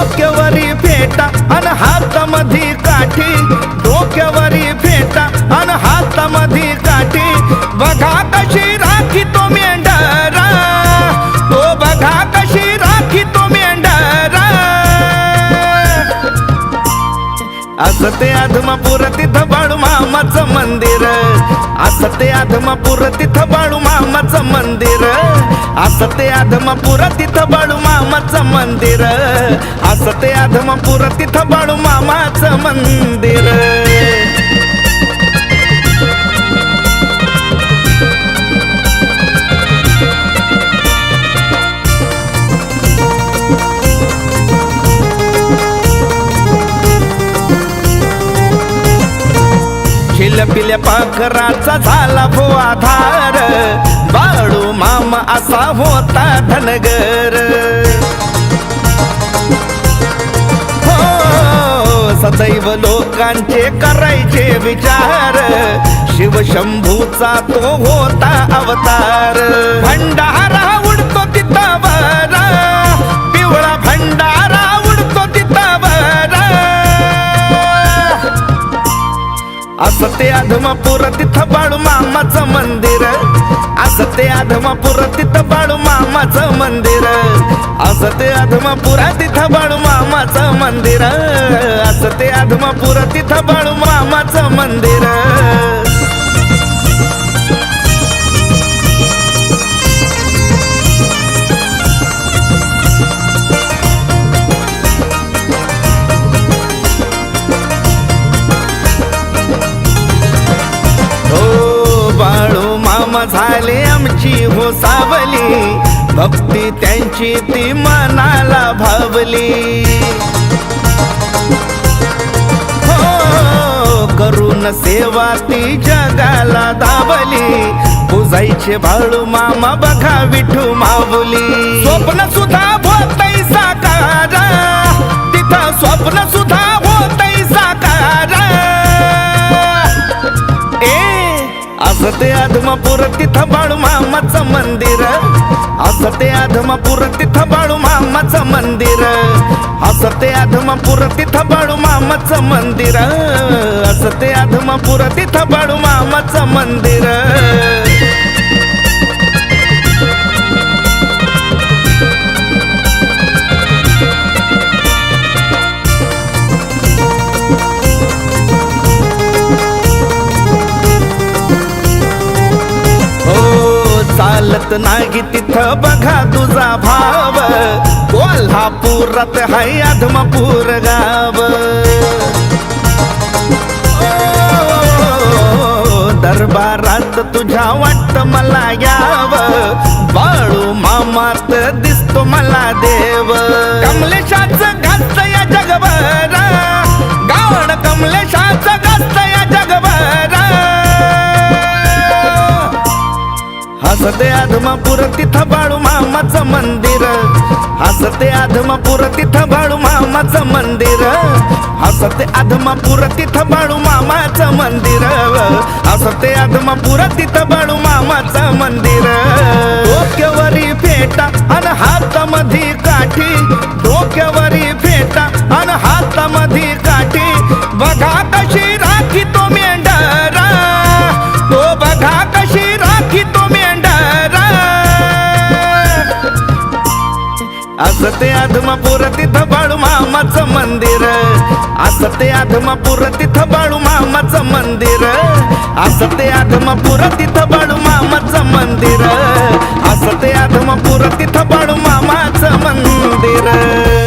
डोक्यावरी फेटा आणि हातामध्ये काठी. डोक्यावर असं ते आधमापूर तिथं बाळू मामाचं मंदिर. असं ते आधमापूर तिथं बाळू मामाचं मंदिर. असं ते आधमापूर तिथं बाळू मामाचं मंदिर. असं ते आधमापूर तिथं बाळू मामाचं मंदिर. पिल्या पाखराचा झाला भो आधार बाळू मामा असा होता धनगर. हो सदैव लोकांचे करायचे विचार. शिवशंभूचा तो होता अवतार. भंडारा हो, ते आधमापुर तिथं बाळू मामाचं मंदिर. असं ते आधमापूर तिथं बाळू मामाचं मंदिर. असं ते आधमापूर तिथं बाळू मामाचं मंदिर. असं ते आधमापूर तिथं बाळू मामाचं मंदिर. झाले आमची हो सावली भक्ती त्यांची ती मनाला भावली. हो करून सेवा ती जगाला दाबली. पुजायचे भाळू मामा बघा विठू माऊली. स्वप्न सुद्धा भोवता मामाचं मंदिर. असं ते आधमापूर तिथं बाळू मामाचं मंदिर. असं ते आधमापूर तिथं बाळू मामाचं मंदिर. असं ते आधमापूर तिथं बाळू मामाचं मंदिर. चालत नाही तिथं बघा तुझा भाव. कोल्हापुरात हाय आधमपूर गाव. दरबारात तुझ्या वाटत मला याव. बाळू मामात दिसतो मला देव. कमलेशाच घात या जगभर. गावण कमलेशाचं हसते आधमापूर तिथं बाळू मामाचं मंदिर. हसते आधमापूर तिथं बाळू मामाचं मंदिर. हसते आधमापूर तिथं बाळू मामाचं मंदिर. हसते आधमापूर तिथं बाळू मामाचं मंदिर. डोक्यावरी फेटा अन हातामधी काठी. डोक्यावरी फेटा अन हातामध्ये काठी. बघा कशी राखी तुम्ही. असं ते आधमापूर तिथं बाळू मामाचं मंदिर. असं ते आधमापूर तिथं बाळू मामाचं मंदिर. असं ते आधमापूर तिथं बाळू मामाचं मंदिर. असं ते आधमापूर तिथं बाळू मामाचं मंदिर.